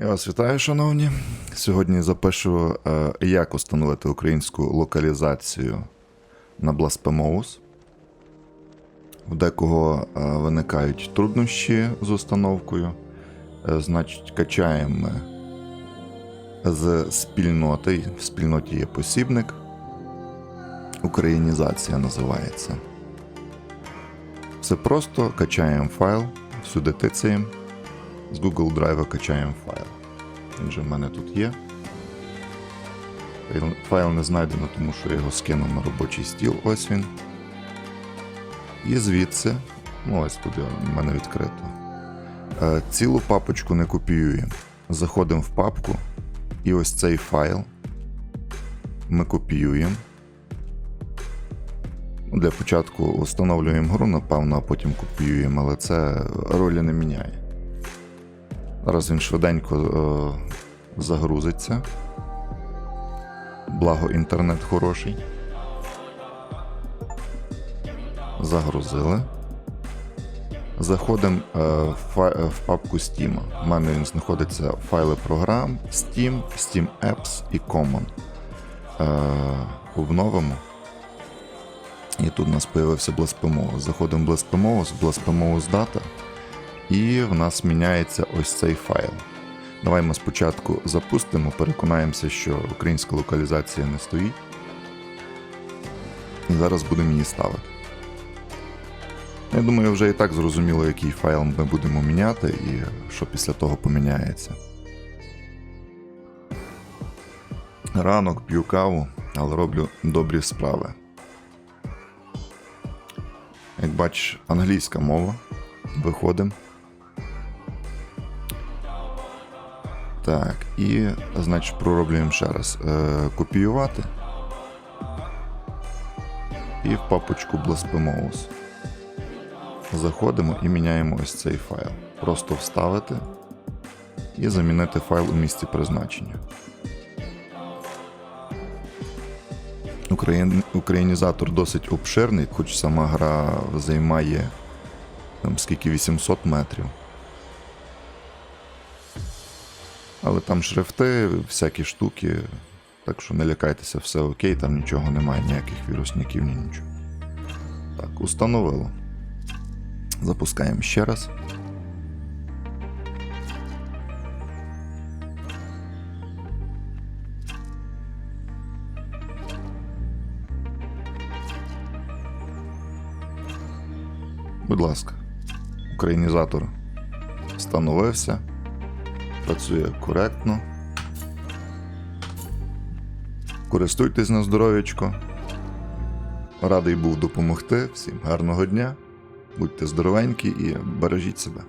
Я вас вітаю, шановні. Сьогодні запишу, е, як установити українську локалізацію на Blasphemous. У декого е, виникають труднощі з установкою. Е, Значить, качаємо з спільноти. В спільноті є посібник. Українізація називається. Все просто качаємо файл, сюди тицяємо. З Google Drive качаємо файл. Він же в мене тут є. Файл- не знайдено, тому що я його скинув на робочий стіл. Ось він. І звідси, ну ось туди в мене відкрито. Е, Цілу папочку не копіюємо. Заходимо в папку, і ось цей файл ми копіюємо. Для початку встановлюємо гру, напевно, а потім копіюємо, але це ролі не міняє. Зараз він швиденько е, загрузиться. Благо інтернет хороший. Загрузили. Заходимо е, в, е, в папку Steam. У мене він знаходиться файли програм, Steam, Steam Apps і Common. Обновимо. І тут у нас з'явився Blasphemous. Заходимо в Blasphemous, Blasphemous Data. І в нас міняється ось цей файл. Давай ми спочатку запустимо, переконаємося, що українська локалізація не стоїть. І зараз будемо її ставити. Я думаю, вже і так зрозуміло, який файл ми будемо міняти і що після того поміняється. Ранок п'ю каву, але роблю добрі справи. Як бачиш, англійська мова. Виходимо. Так, і, значить, пророблюємо ще раз. Е, копіювати. І в папочку Blasphemous. Заходимо і міняємо ось цей файл. Просто вставити і замінити файл у місці призначення. Україн... Українізатор досить обширний, хоч сама гра займає там скільки 800 метрів. Але там шрифти, всякі штуки. Так що не лякайтеся, все окей, там нічого немає, ніяких вірусників, ні нічого. Так, установило. Запускаємо ще раз. Будь ласка, українізатор встановився, працює коректно. Користуйтесь на здоров'ячко. Радий був допомогти. Всім гарного дня. Будьте здоровенькі і бережіть себе.